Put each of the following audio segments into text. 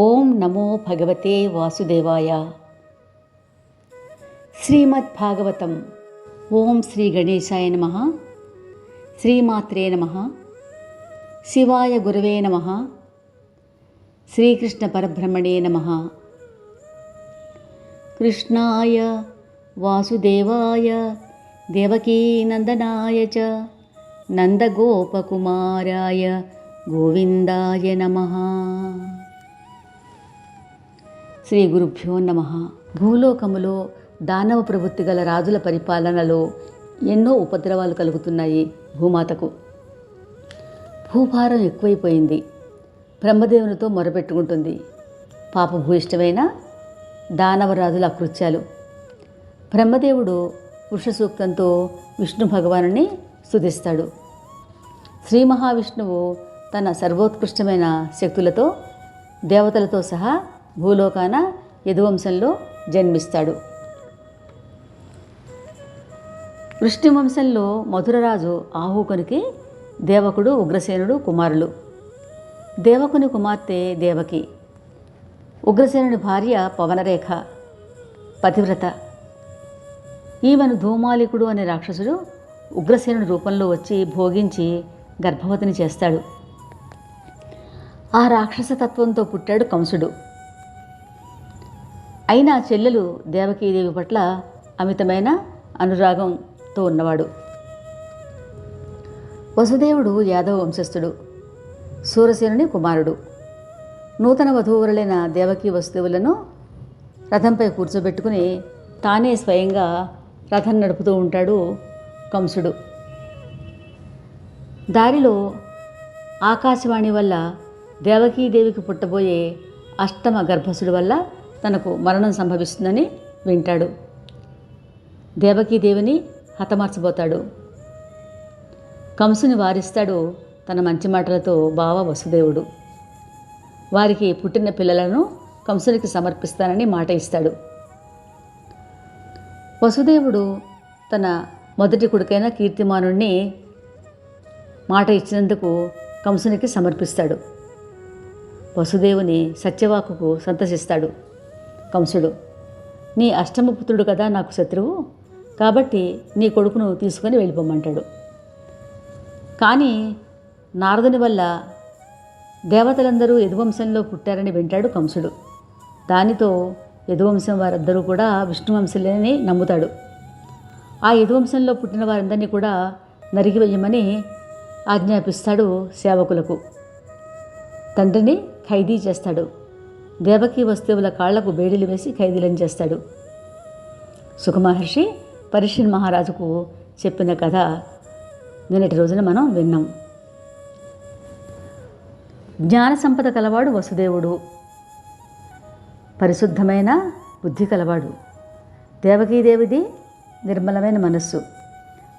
ॐ नमो भगवते वासुदेवाय. श्रीमद्भागवतम्. ॐ श्रीगणेशाय नमः. श्रीमात्रे नमः. शिवाय गुरवे नमः. श्रीकृष्णपरब्रह्मणे नमः. कृष्णाय वासुदेवाय देवकीनन्दनाय च नन्दगोपकुमाराय गोविन्दाय नमः. శ్రీ గురుభ్యో నమ. భూలోకములో దానవ ప్రవృత్తి గల రాజుల పరిపాలనలో ఎన్నో ఉపద్రవాలు కలుగుతున్నాయి భూమాతకు. భూభారం ఎక్కువైపోయింది. బ్రహ్మదేవునితో మొరపెట్టుకుంటుంది. పాపభూయిష్టమైన దానవరాజుల అకృత్యాలు. బ్రహ్మదేవుడు పురుష సూక్తంతో విష్ణు భగవానుని స్థుతిస్తాడు శ్రీ మహావిష్ణువు తన సర్వోత్కృష్టమైన శక్తులతో దేవతలతో సహా భూలోకాన యదువంశంలో జన్మిస్తాడు. వృష్ణివంశంలో మధురరాజు ఆహూకునికి దేవకుడు ఉగ్రసేనుడు కుమారులు. దేవకుని కుమార్తె దేవకి. ఉగ్రసేనుడి భార్య పవనరేఖ. పతివ్రత. ఈమెను ధూమాలికుడు అనే రాక్షసుడు ఉగ్రసేనుడి రూపంలో వచ్చి భోగించి గర్భవతిని చేస్తాడు. ఆ రాక్షస తత్వంతో పుట్టాడు కంసుడు. అయినా చెల్లెలు దేవకీదేవి పట్ల అమితమైన అనురాగంతో ఉన్నవాడు. వసుదేవుడు యాదవ వంశస్థుడు సూరసేనుని కుమారుడు. నూతన వధూవరులైన దేవకీ వస్తువులను రథంపై కూర్చోబెట్టుకుని తానే స్వయంగా రథం నడుపుతూ ఉంటాడు కంసుడు. దారిలో ఆకాశవాణి వల్ల దేవకీదేవికి పుట్టబోయే అష్టమ గర్భసుడు వల్ల తనకు మరణం సంభవిస్తుందని వింటాడు. దేవకీదేవిని హతమార్చబోతాడు కంసుని వారిస్తాడు తన మంచి మాటలతో బావ వసుదేవుడు. వారికి పుట్టిన పిల్లలను కంసునికి సమర్పిస్తానని మాట ఇస్తాడు. వసుదేవుడు తన మొదటి కొడుకైన కీర్తిమానుణ్ణి మాట ఇచ్చినందుకు కంసునికి సమర్పిస్తాడు. వసుదేవుని సత్యవాకుకు సంతసిస్తాడు. కంసుడు నీ అష్టమపుత్రుడు కదా నాకు శత్రువు కాబట్టి నీ కొడుకును తీసుకొని వెళ్ళిపోమంటాడు. కానీ నారదుని వల్ల దేవతలందరూ యదువంశంలో పుట్టారని వింటాడు కంసుడు. దానితో యదువంశం వారందరూ కూడా విష్ణువంశులని నమ్ముతాడు. ఆ యదువంశంలో పుట్టిన వారందరినీ కూడా నరిగివేయమని ఆజ్ఞాపిస్తాడు సేవకులకు. తండ్రిని ఖైదీ చేస్తాడు. దేవకీ వస్తువుల కాళ్ళకు బేడీలు వేసి ఖైదీలను చేస్తాడు. సుఖమహర్షి పరిషిన్ మహారాజుకు చెప్పిన కథ నిన్నటి రోజున మనం విన్నాం. జ్ఞాన సంపద కలవాడు వసుదేవుడు. పరిశుద్ధమైన బుద్ధి కలవాడు. దేవకీదేవిది నిర్మలమైన మనస్సు.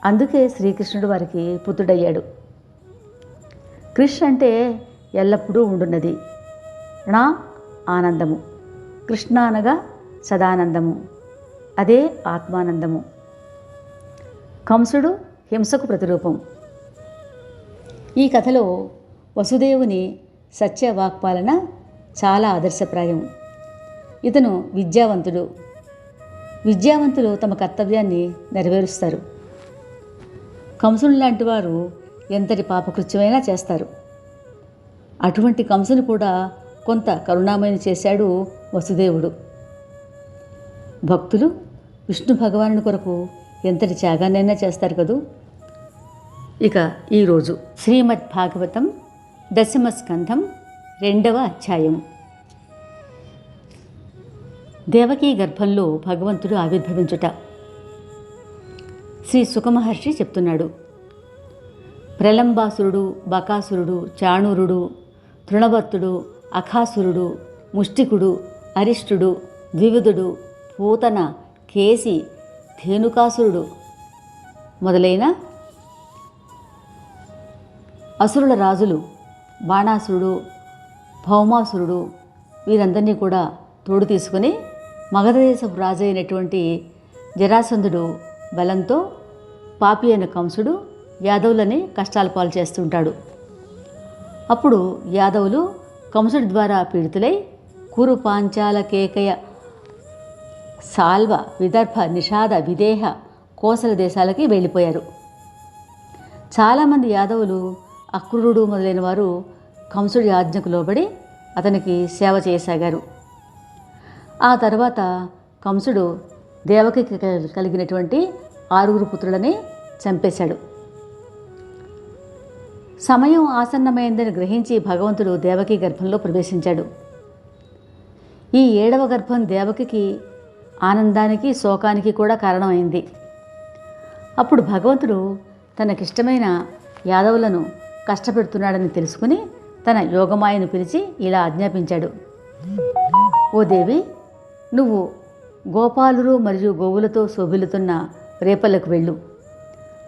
అందుకే శ్రీకృష్ణుడు వారికి పుత్రుడయ్యాడు. కృష్ అంటే ఎల్లప్పుడూ ఉండున్నది. నా ఆనందము. కృష్ణ అనగా సదానందము. అదే ఆత్మానందము. కంసుడు హింసకు ప్రతిరూపం. ఈ కథలో వసుదేవుని సత్య వాక్పాలన చాలా ఆదర్శప్రాయం. ఇతను విద్యావంతుడు. విద్యావంతులు తమ కర్తవ్యాన్ని నెరవేరుస్తారు. కంసుని లాంటి వారు ఎంతటి పాపకృత్యమైనా చేస్తారు. అటువంటి కంసుని కూడా కొంత కరుణామయం చేశాడు వసుదేవుడు. భక్తులు విష్ణు భగవానుని కొరకు ఎంతటి త్యాగాన్నైనా చేస్తారు కదూ? ఇక ఈరోజు శ్రీమద్ భాగవతం దశమ స్కంధం రెండవ అధ్యాయం. దేవకీ గర్భంలో భగవంతుడు ఆవిర్భవించుట. శ్రీ సుఖమహర్షి చెప్తున్నాడు. ప్రలంబాసురుడు బకాసురుడు చాణూరుడు తృణవర్తుడు అఖాసురుడు ముష్టికుడు అరిష్టుడు ద్వివిధుడు పూతన కేసి ధేనుకాసురుడు. మొదలైన అసురుల రాజులు బాణాసురుడు భౌమాసురుడు వీరందరినీ కూడా తోడు తీసుకుని మగధదేశపు రాజు అయినటువంటి జరాసంధుడు బలంతో పాపి అయిన కంసుడు యాదవులని కష్టాల పాలు చేస్తుంటాడు. అప్పుడు యాదవులు కంసుడి ద్వారా పీడితులై కురు పాంచాల కేకయ సాల్వ విదర్భ నిషాద విదేహ కోసల దేశాలకి వెళ్ళిపోయారు. చాలామంది యాదవులు అక్రూరుడు మొదలైన వారు కంసుడి ఆజ్ఞకు లోబడి అతనికి సేవ చేయసాగారు. ఆ తర్వాత కంసుడు దేవకి కలిగినటువంటి ఆరుగురు పుత్రులని చంపేశాడు. సమయం ఆసన్నమైందని గ్రహించి భగవంతుడు దేవకి గర్భంలో ప్రవేశించాడు. ఈ ఏడవ గర్భం దేవకికి ఆనందానికి శోకానికి కూడా కారణమైంది. అప్పుడు భగవంతుడు తనకిష్టమైన యాదవులను కష్టపెడుతున్నాడని తెలుసుకుని తన యోగమాయను పిలిచి ఇలా ఆజ్ఞాపించాడు. ఓ దేవి నువ్వు గోపాలురు మరియు గోవులతో శోభిల్లుతున్న రేపలకు వెళ్ళు.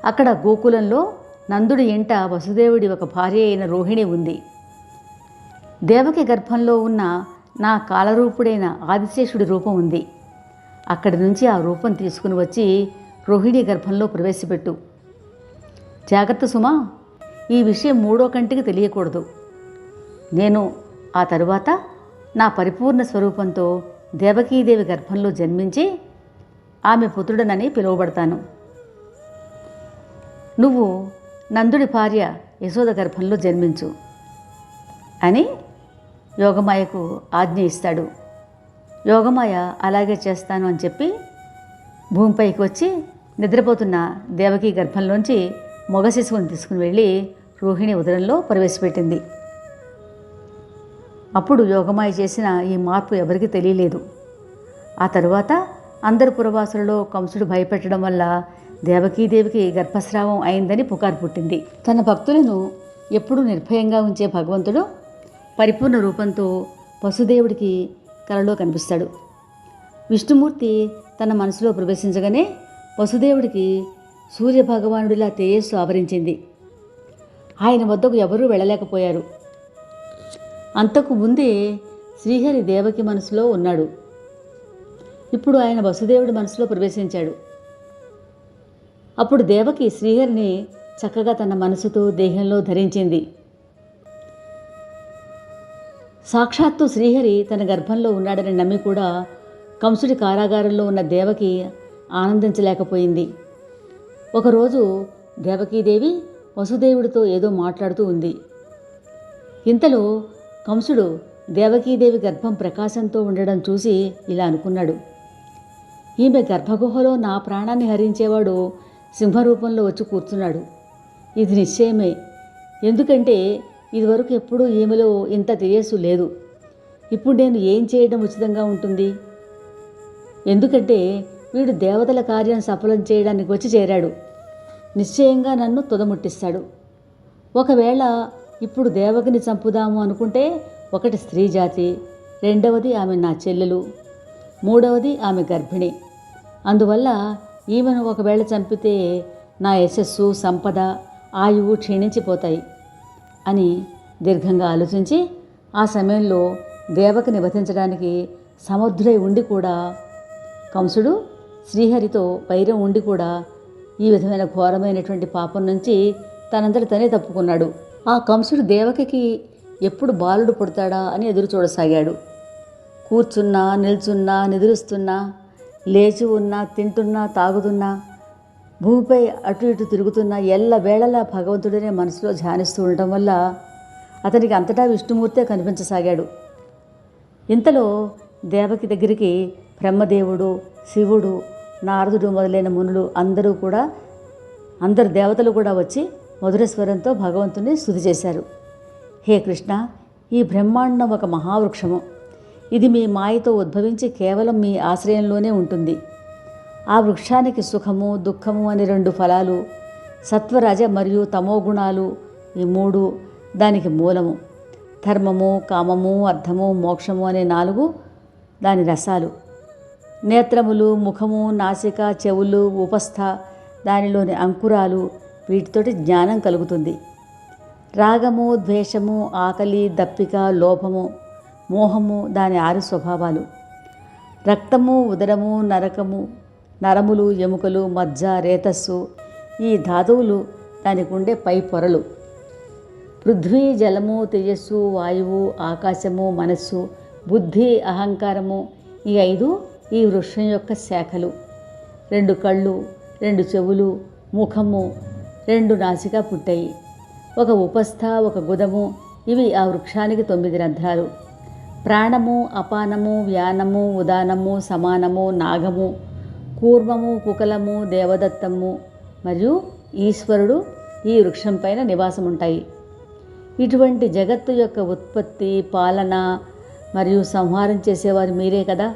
అక్కడ గోకులంలో నందుడి ఇంట వసుదేవుడి ఒక భార్య అయిన రోహిణి ఉంది. దేవకి గర్భంలో ఉన్న నా కాలరూపుడైన ఆదిశేషుడి రూపం ఉంది. అక్కడి నుంచి ఆ రూపం తీసుకుని వచ్చి రోహిణి గర్భంలో ప్రవేశపెట్టు. జాగ్రత్త సుమా ఈ విషయం మూడో కంటికి తెలియకూడదు. నేను ఆ తరువాత నా పరిపూర్ణ స్వరూపంతో దేవకీదేవి గర్భంలో జన్మించి ఆమె పుత్రుడనని పిలువబడతాను. నువ్వు నందుడి భార్య యశోద గర్భంలో జన్మించు అని యోగమాయకు ఆజ్ఞ ఇస్తాడు. యోగమాయ అలాగే చేస్తాను అని చెప్పి భూమిపైకి వచ్చి నిద్రపోతున్న దేవకి గర్భంలోంచి మగ శిశువుని తీసుకుని వెళ్ళి రోహిణి ఉదరంలో ప్రవేశపెట్టింది. అప్పుడు యోగమాయ చేసిన ఈ మార్పు ఎవరికీ తెలియలేదు. ఆ తరువాత అందరు పురవాసులలో కంసుడు భయపెట్టడం వల్ల దేవకీదేవికి గర్భస్రావం అయిందని పుకారు పుట్టింది. తన భక్తులను ఎప్పుడూ నిర్భయంగా ఉంచే భగవంతుడు పరిపూర్ణ రూపంతో వసుదేవుడికి కలలో కనిపిస్తాడు. విష్ణుమూర్తి తన మనసులో ప్రవేశించగానే వసుదేవుడికి సూర్యభగవానుడిలా తేజస్సు ఆవరించింది. ఆయన వద్దకు ఎవరూ వెళ్ళలేకపోయారు. అంతకు ముందే శ్రీహరి దేవకి మనసులో ఉన్నాడు. ఇప్పుడు ఆయన వసుదేవుడి మనసులో ప్రవేశించాడు. అప్పుడు దేవకి శ్రీహరిని చక్కగా తన మనసుతో దేహంలో ధరించింది. సాక్షాత్తు శ్రీహరి తన గర్భంలో ఉన్నాడని నమ్మి కూడా కంసుడి కారాగారంలో ఉన్న దేవకి ఆనందించలేకపోయింది. ఒకరోజు దేవకీదేవి వసుదేవుడితో ఏదో మాట్లాడుతూ ఉంది. ఇంతలో కంసుడు దేవకీదేవి గర్భం ప్రకాశంతో ఉండడం చూసి ఇలా అనుకున్నాడు. ఈమె గర్భగుహలో నా ప్రాణాన్ని హరించేవాడు సింహరూపంలో వచ్చి కూర్చున్నాడు. ఇది నిశ్చయమే. ఎందుకంటే ఇదివరకు ఎప్పుడూ ఈమెలో ఇంత తేజస్సు లేదు. ఇప్పుడు నేను ఏం చేయడం ఉచితంగా ఉంటుంది? ఎందుకంటే వీడు దేవతల కార్యం సఫలం చేయడానికి వచ్చి చేరాడు. నిశ్చయంగా నన్ను తుదముట్టిస్తాడు. ఒకవేళ ఇప్పుడు దేవకిని చంపుదాము అనుకుంటే ఒకటి స్త్రీ జాతి రెండవది ఆమె నా చెల్లెలు మూడవది ఆమె గర్భిణి. అందువల్ల ఈమెను ఒకవేళ చంపితే నా యశస్సు సంపద ఆయువు క్షీణించిపోతాయి అని దీర్ఘంగా ఆలోచించి ఆ సమయంలో దేవకిని వధించడానికి సమర్థుడై ఉండి కూడా కంసుడు శ్రీహరితో వైరం ఉండి కూడా ఈ విధమైన ఘోరమైనటువంటి పాపం నుంచి తనంతట తనే తప్పుకున్నాడు. ఆ కంసుడు దేవకికి ఎప్పుడు బాలుడు పుడతాడా అని ఎదురు చూడసాగాడు. కూర్చున్నా నిల్చున్నా నిదురుస్తున్నా లేచి ఉన్నా తింటున్నా తాగుతున్నా భూమిపై అటు ఇటు తిరుగుతున్న ఎల్ల వేళలా భగవంతుడినే మనసులో ధ్యానిస్తూ ఉండటం వల్ల అతనికి అంతటా విష్ణుమూర్తే కనిపించసాగాడు. ఇంతలో దేవకి దగ్గరికి బ్రహ్మదేవుడు శివుడు నారదుడు మొదలైన మునులు అందరూ కూడా అందరు దేవతలు కూడా వచ్చి మధురేశ్వరంతో భగవంతుని స్థుతి చేశారు. హే కృష్ణ ఈ బ్రహ్మాండం ఒక మహావృక్షము. ఇది మీ మాయతో ఉద్భవించి కేవలం మీ ఆశ్రయంలోనే ఉంటుంది. ఆ వృక్షానికి సుఖము దుఃఖము అనే రెండు ఫలాలు సత్వరజ మరియు తమో గుణాలు ఈ మూడు దానికి మూలము. ధర్మము కామము అర్థము మోక్షము అనే నాలుగు దాని రసాలు. నేత్రములు ముఖము నాసిక చెవులు ఉపస్థ దానిలోని అంకురాలు వీటితోటి జ్ఞానం కలుగుతుంది. రాగము ద్వేషము ఆకలి దప్పిక లోభము మోహము దాని ఆరు స్వభావాలు. రక్తము ఉదరము నరకము నరములు ఎముకలు మజ్జ రేతస్సు ఈ ధాతువులు దానికి ఉండే పై పొరలు. పృథ్వీ జలము తేజస్సు వాయువు ఆకాశము మనస్సు బుద్ధి అహంకారము ఈ ఐదు ఈ వృక్షం యొక్క శాఖలు. రెండు కళ్ళు రెండు చెవులు ముఖము రెండు నాసిక పుట్టాయి. ఒక ఉపస్థ ఒక గుదము ఇవి ఆ వృక్షానికి తొమ్మిది రంధ్రాలు. ప్రాణము అపానము వ్యానము ఉదానము సమానము నాగము కూర్మము కుకలము దేవదత్తము మరియు ఈశ్వరుడు ఈ వృక్షం పైన నివాసం ఉంటాయి ఇటువంటి జగత్తు యొక్క ఉత్పత్తి పాలన మరియు సంహారం చేసేవారు మీరే కదా.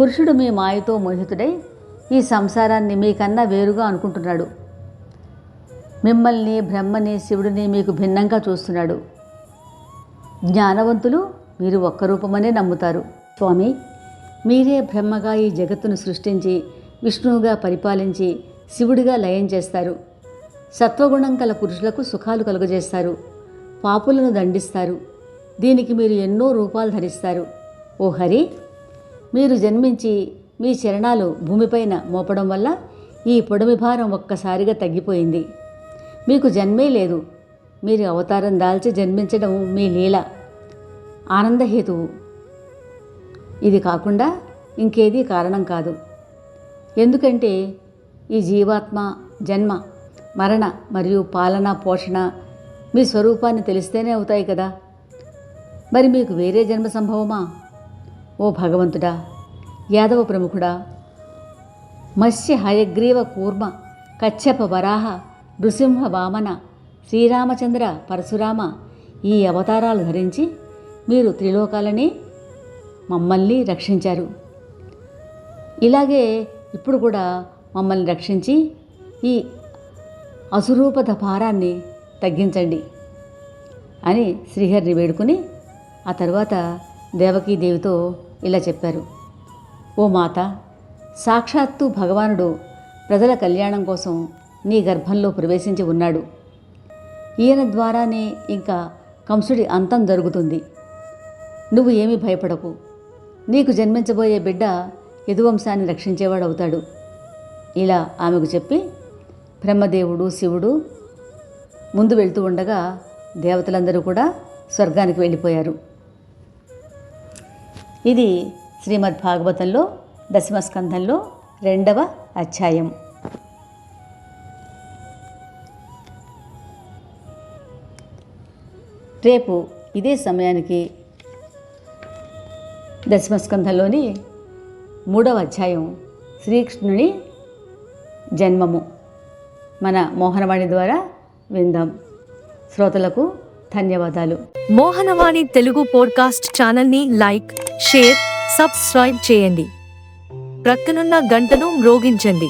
పురుషుడు మీ మాయతో మోహితుడై ఈ సంసారాన్ని మీకన్నా వేరుగా అనుకుంటున్నాడు. మిమ్మల్ని బ్రహ్మని శివుడిని మీకు భిన్నంగా చూస్తున్నాడు. జ్ఞానవంతులు మీరు ఒక్క రూపమనే నమ్ముతారు. స్వామి మీరే బ్రహ్మగా ఈ జగత్తును సృష్టించి విష్ణువుగా పరిపాలించి శివుడిగా లయం చేస్తారు. సత్వగుణం కల పురుషులకు సుఖాలు కలుగజేస్తారు. పాపులను దండిస్తారు. దీనికి మీరు ఎన్నో రూపాలు ధరిస్తారు. ఓ హరి మీరు జన్మించి మీ చరణాలు భూమిపైన మోపడం వల్ల ఈ పొడమి భారం ఒక్కసారిగా తగ్గిపోయింది. మీకు జన్మే లేదు. మీరు అవతారం దాల్చి జన్మించడం మీ లీల. ఆనందహేతువు. ఇది కాకుండా ఇంకేదీ కారణం కాదు. ఎందుకంటే ఈ జీవాత్మ జన్మ మరణ మరియు పాలన పోషణ మీ స్వరూపాన్ని తెలిస్తేనే అవుతాయి కదా. మరి మీకు వేరే జన్మ సంభవమా? ఓ భగవంతుడా యాదవ ప్రముఖుడా మత్స్య హయగ్రీవ కూర్మ కచ్చప వరాహ నృసింహ వామన శ్రీరామచంద్ర పరశురామ ఈ అవతారాలు ధరించి మీరు త్రిలోకాలని మమ్మల్ని రక్షించారు. ఇలాగే ఇప్పుడు కూడా మమ్మల్ని రక్షించి ఈ అసురూపత భారాన్ని తగ్గించండి అని శ్రీహరిని వేడుకుని ఆ తర్వాత దేవకీదేవితో ఇలా చెప్పారు. ఓ మాత సాక్షాత్తు భగవానుడు ప్రజల కళ్యాణం కోసం నీ గర్భంలో ప్రవేశించి ఉన్నాడు. ఈయన ద్వారానే ఇంకా కంసుడి అంతం జరుగుతుంది. నువ్వు ఏమీ భయపడకు. నీకు జన్మించబోయే బిడ్డ యదువంశాన్ని రక్షించేవాడు అవుతాడు ఇలా ఆమెకు చెప్పి బ్రహ్మదేవుడు శివుడు ముందు వెళ్తూ ఉండగా దేవతలందరూ కూడా స్వర్గానికి వెళ్ళిపోయారు. ఇది శ్రీమద్ భాగవతంలో దశమ స్కంధంలో రెండవ అధ్యాయం. రేపు ఇదే సమయానికి దశమస్కంధంలోని మూడవ అధ్యాయం శ్రీకృష్ణుని జన్మము. మన మోహనవాణి ద్వారా విందాం. శ్రోతలకు ధన్యవాదాలు. మోహనవాణి తెలుగు పోడ్కాస్ట్ ఛానల్ని లైక్ షేర్ సబ్స్క్రైబ్ చేయండి. ప్రక్కనున్న గంటను మ్రోగించండి.